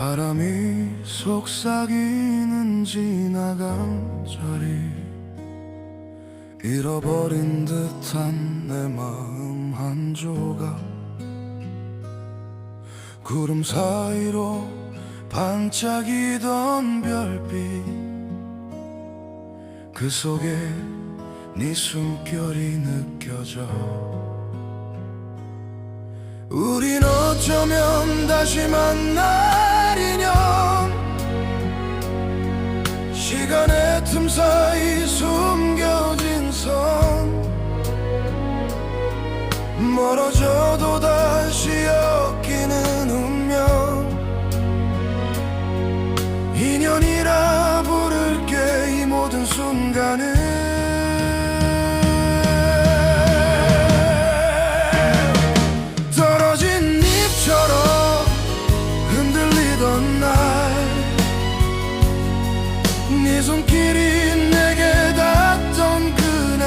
바람이 속삭이는 지나간 자리 잃어버린 듯한 내 마음 한 조각. 구름 사이로 반짝이던 별빛 그 속에 네 숨결이 느껴져. 우린 어쩌면 다시 만날 틈 사이 숨겨진 선 멀어져도 다시 엮 내게 닿던 그날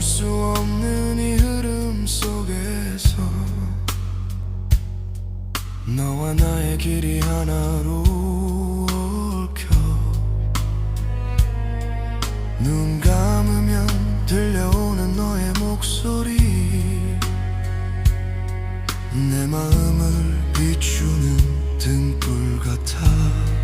멈출 수 없는 이 흐름 속에서 너와 나의 길이 하나로 얽혀 눈 감으면 들려오는 너의 목소리 내 마음을 비추는 등불 같아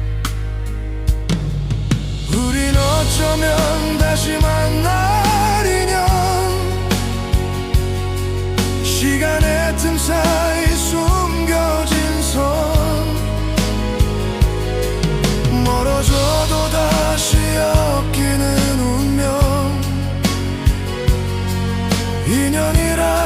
시간의 틈 사이 숨겨진 선 멀어져도 다시 엮이는 운명 인연이라